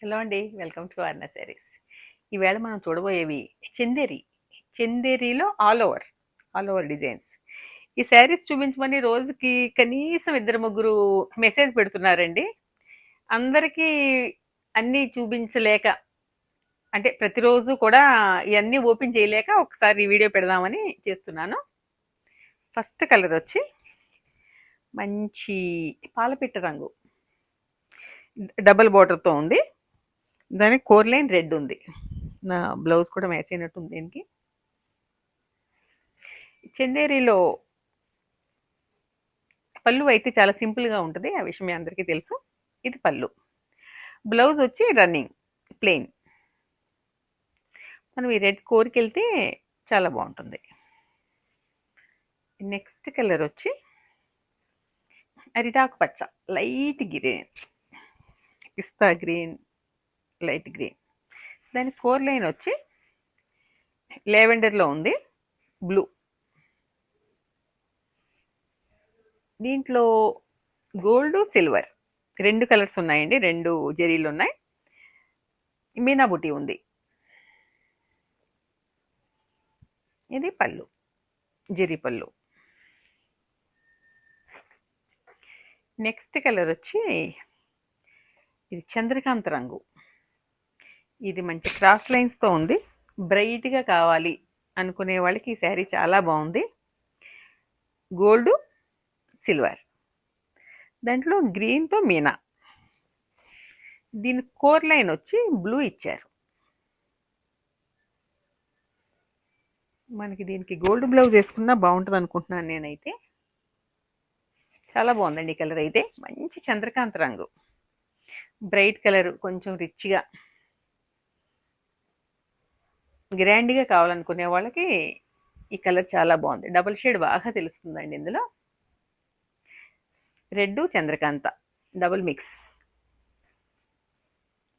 Hello అండి. Welcome to అర్ణ saris ఈవేళ మనం చూడబోయేవి Chanderi. చందేరిలో all over all over designs ఈ శారీస్ చూపించమని రోజుకి కనీసం ఇద్దరు ముగ్గురు మెసేజ్ పెడుతున్నారండి. అందరికీ అన్నీ చూపించలేక అంటే ప్రతిరోజు కూడా ఇవన్నీ ఓపెన్ చేయలేక ఒకసారి వీడియో పెడదామని చేస్తున్నాను. ఫస్ట్ కలర్ వచ్చి మంచి పాలపిట్ట రంగు. డబల్ బార్డర్తో ఉంది. దానికి కోర్ లైన్ రెడ్ ఉంది. నా బ్లౌజ్ కూడా మ్యాచ్ అయినట్టు ఉంది దీనికి. చందేరిలో పళ్ళు అయితే చాలా సింపుల్గా ఉంటుంది. ఆ విషయం మీ అందరికీ తెలుసు. ఇది పళ్ళు. బ్లౌజ్ వచ్చి రన్నింగ్ ప్లెయిన్. మనం ఈ రెడ్ కోర్కి వెళ్తే చాలా బాగుంటుంది. నెక్స్ట్ కలర్ వచ్చి అరిటాకు పచ్చ light green pista green. Light green. దాని కోర్ లైన్ వచ్చి లెవెండర్లో ఉంది బ్లూ. దీంట్లో గోల్డ్ సిల్వర్ రెండు కలర్స్ ఉన్నాయండి రెండు జరీలు ఉన్నాయి. మీనా బుటీ ఉంది. ఇది పళ్ళు జరీ పళ్ళు. నెక్స్ట్ కలర్ వచ్చి ఇది చంద్రకాంత్ రంగు. ఇది మంచి క్రాస్ లైన్స్తో ఉంది. బ్రైట్గా కావాలి అనుకునే వాళ్ళకి ఈ శారీ చాలా బాగుంది. గోల్డ్ సిల్వర్ దాంట్లో గ్రీన్తో మీనా. దీని కోర్ లైన్ వచ్చి బ్లూ ఇచ్చారు. మనకి దీనికి గోల్డ్ బ్లౌజ్ వేసుకున్నా బాగుంటుంది అనుకుంటున్నాను నేనైతే. చాలా బాగుందండి ఈ కలర్ అయితే. మంచి చంద్రకాంత రంగు. బ్రైట్ కలర్ కొంచెం రిచ్గా గ్రాండ్గా కావాలనుకునే వాళ్ళకి ఈ కలర్ చాలా బాగుంది. డబుల్ షేడ్ బాగా తెలుస్తుందండి ఇందులో. Red Chandrakanta double mix.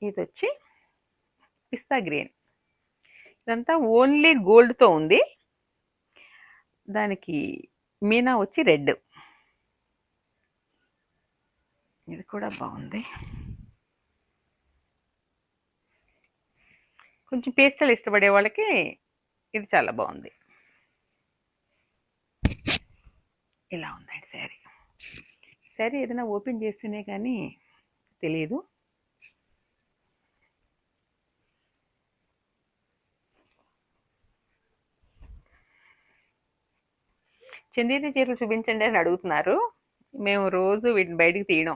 ఇది వచ్చి పిస్తా గ్రీన్. ఇదంతా ఓన్లీ గోల్డ్తో ఉంది. దానికి మీనా వచ్చి రెడ్. ఇది కూడా బాగుంది. కొంచెం పేస్టల్ ఇష్టపడే వాళ్ళకి ఇది చాలా బాగుంది. ఇలా ఉందండి శారీ. శారీ ఏదైనా ఓపెన్ చేస్తేనే కానీ తెలియదు చందీరి చీరలు చూపించండి అని అడుగుతున్నారు. మేము రోజు వీటిని బయటికి తీయడం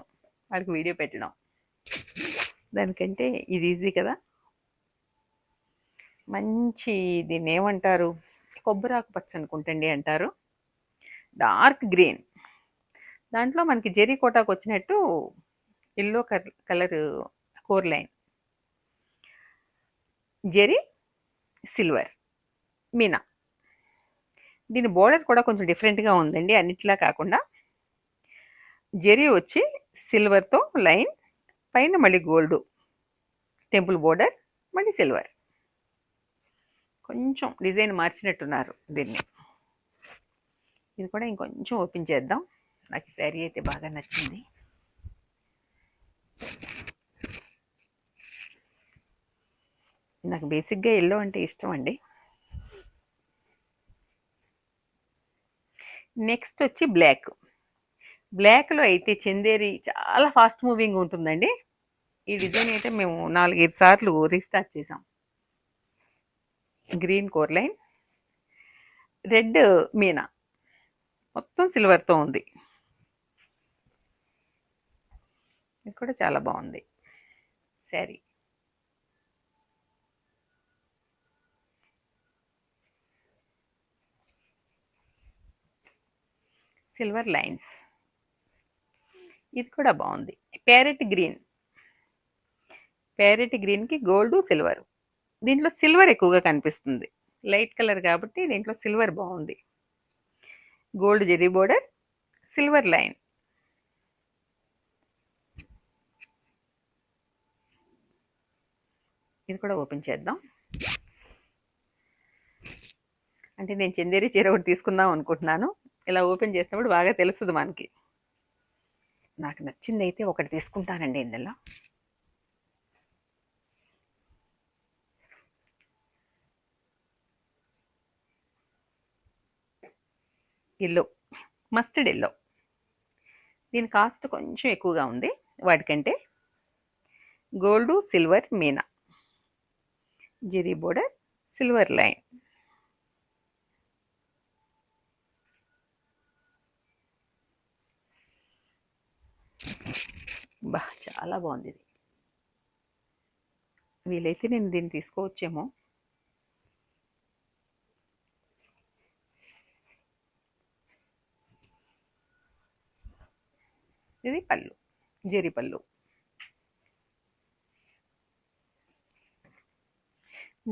వాళ్ళకి వీడియో పెట్టడం. దానికంటే ఇది ఈజీ కదా? మంచి దీన్ని ఏమంటారు? కొబ్బరాకు పచ్చ అనుకుంటండి అంటారు. Dark green. దాంట్లో మనకి జెరీ కోటాకు వచ్చినట్టు yellow colour core line. Zari silver meena. దీని బోర్డర్ కూడా కొంచెం డిఫరెంట్గా ఉందండి అన్నిట్లా కాకుండా. జెరీ వచ్చి సిల్వర్తో లైన్ పైన మళ్ళీ గోల్డ్. టెంపుల్ బోర్డర్ మళ్ళీ సిల్వర్. కొంచెం డిజైన్ మార్చినట్టున్నారు దీన్ని. ఇది కూడా ఇంకొంచెం ఓపెన్ చేద్దాం. నాకు ఈ శారీ అయితే బాగా నచ్చింది. నాకు బేసిక్గా ఎల్లో అంటే ఇష్టం అండి. నెక్స్ట్ వచ్చి బ్లాక్. బ్లాక్లో అయితే చందేరి చాలా ఫాస్ట్ మూవింగ్ ఉంటుందండి. ఈ డిజైన్ అయితే మేము నాలుగైదు సార్లు రీస్టార్ట్ చేసాం. Green core line. Red meena. మొత్తం సిల్వర్తో ఉంది. ఇది కూడా చాలా బాగుంది. శారీ. Silver lines. ఇది కూడా బాగుంది. Parrot green. ప్యారెట్ గ్రీన్కి గోల్డ్ సిల్వర్. దీంట్లో సిల్వర్ ఎక్కువగా కనిపిస్తుంది. లైట్ కలర్ కాబట్టి దీంట్లో సిల్వర్ బాగుంది. Gold zari border silver line. ఇది కూడా ఓపెన్ చేద్దాం. అంటే నేను చందేరి చీర ఒకటి తీసుకుందాం అనుకుంటున్నాను. ఇలా ఓపెన్ చేసినప్పుడు బాగా తెలుస్తుంది మనకి. నాకు నచ్చింది అయితే ఒకటి తీసుకుంటానండి ఇందులో. ఎల్లో మస్టర్డ్ ఎల్లో దీని కాస్ట్ కొంచెం ఎక్కువగా ఉంది. వాటికంటే gold silver meena. Zari border silver line. బా చాలా బాగుంది ఇది. వీలైతే నేను దీన్ని తీసుకోవచ్చేమో. ఇది పళ్ళు జెరి పళ్ళు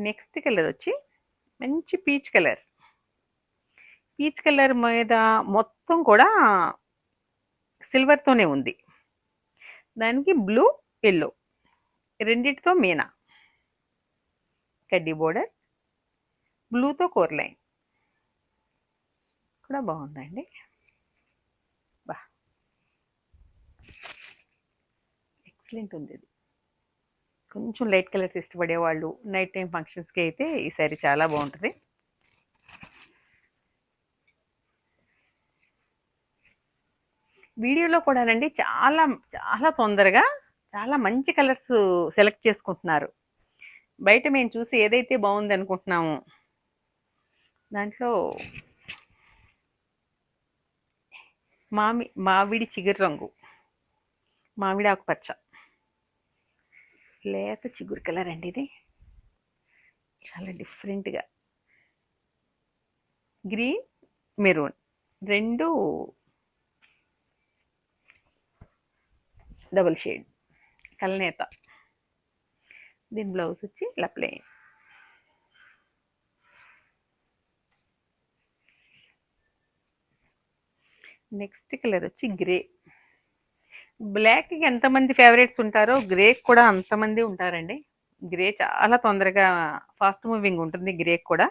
నెక్స్ట్ కలర్ వచ్చి మంచి పీచ్ కలర్ పీచ్ కలర్ మీద మొత్తం కూడా సిల్వర్తోనే ఉంది. దానికి బ్లూ ఎల్లో రెండిటితో మీనా. కడ్డీ బోర్డర్ బ్లూతో కోర్ లైన్ కూడా బాగుందండి బా ఎక్సలెంట్ ఉంది ఇది కొంచెం లైట్ కలర్స్ ఇష్టపడే వాళ్ళు నైట్ టైం ఫంక్షన్స్కి అయితే ఈ శారీ చాలా బాగుంటుంది వీడియోలో కూడానండి చాలా చాలా తొందరగా చాలా మంచి కలర్స్ సెలెక్ట్ చేసుకుంటున్నారు. బయట మేము చూసి ఏదైతే బాగుంది అనుకుంటున్నాము దాంట్లో మామి మామిడి చిగురు రంగు మామిడి ఆకుపచ్చ లేత చిగురు కలర్ అండి ఇది. చాలా డిఫరెంట్గా గ్రీన్ మెరూన్ రెండు డబుల్ షేడ్ కలనేత. దీని బ్లౌజ్ వచ్చి ఇలా ప్లెయిన్ నెక్స్ట్ కలర్ వచ్చి గ్రే బ్లాక్ ఎంతమంది ఫేవరెట్స్ ఉంటారో గ్రే కూడా అంతమంది ఉంటారండి. గ్రే చాలా తొందరగా ఫాస్ట్ మూవింగ్ ఉంటుంది గ్రే కూడా.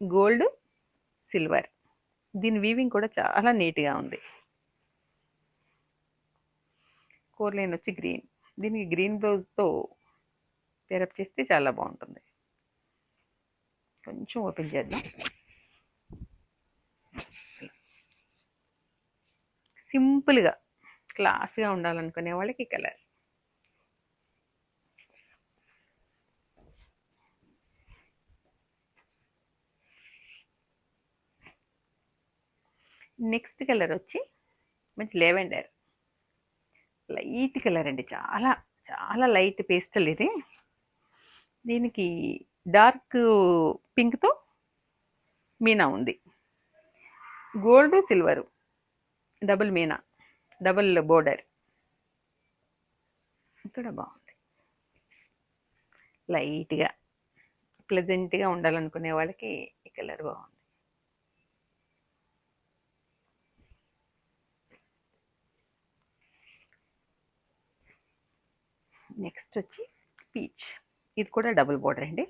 Gold silver. దీని వీవింగ్ కూడా చాలా నీట్గా ఉంది. కోర్ లైన్ వచ్చి గ్రీన్. దీనికి గ్రీన్ బ్లౌజ్తో పేరప్ చేస్తే చాలా బాగుంటుంది. కొంచెం ఓపెన్ చేద్దాం. సింపుల్గా క్లాస్గా ఉండాలనుకునే వాళ్ళకి కలర్. నెక్స్ట్ కలర్ వచ్చి మంచి లెవెండర్. లైట్ కలర్ అండి చాలా చాలా లైట్ పేస్టల్ ఇది. దీనికి డార్క్ పింక్తో మీనా ఉంది. Gold silver. Double meena double border. ఇక్కడ బాగుంది. లైట్గా ప్లెజెంట్గా ఉండాలనుకునే వాళ్ళకి ఈ కలర్ బాగుంది. నెక్స్ట్ వచ్చి పీచ్. ఇది కూడా డబుల్ బోర్డర్ అండి.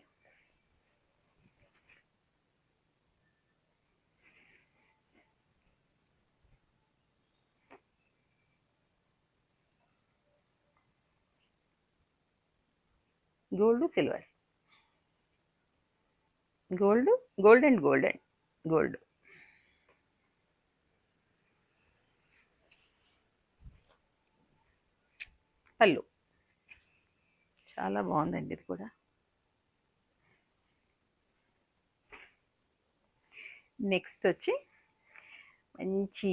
Gold silver. Gold gold and gold and gold. పళ్ళు. చాలా బాగుందండి ఇది కూడా. నెక్స్ట్ వచ్చి మంచి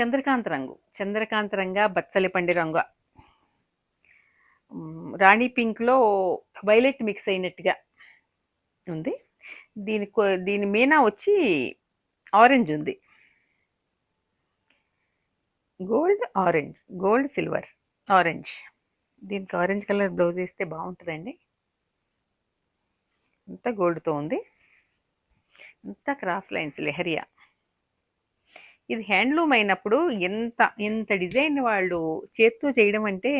చంద్రకాంత రంగు. చంద్రకాంత రంగా బచ్చలి పండి రంగు రాణి పింక్లో వైలెట్ మిక్స్ అయినట్టుగా ఉంది. దీని దీని మీనా వచ్చి ఆరెంజ్ ఉంది. Gold orange gold silver orange. దీనికి ఆరెంజ్ కలర్ బ్లౌజ్ వేస్తే బాగుంటుందండి. అంతా గోల్డ్తో ఉంది. అంతా క్రాస్ లైన్స్ లెహరియా. ఇది హ్యాండ్లూమ్ అయినప్పుడు ఎంత ఎంత డిజైన్ వాళ్ళు చేత్తో చేయడం అంటే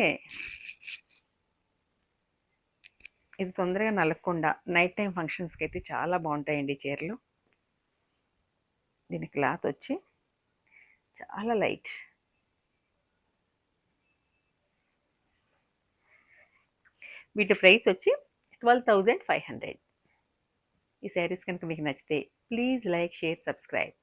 ఇది తొందరగా నలగకుండా నైట్ టైం ఫంక్షన్స్కి అయితే చాలా బాగుంటాయండి చీరలు. దీని క్లాత్ వచ్చి చాలా లైట్. వీటి ప్రైస్ వచ్చి ట్వెల్వ్ థౌజండ్ ఫైవ్ హండ్రెడ్. ఈ శారీస్ కనుక మీకు నచ్చితే ప్లీజ్ లైక్ షేర్ సబ్స్క్రైబ్.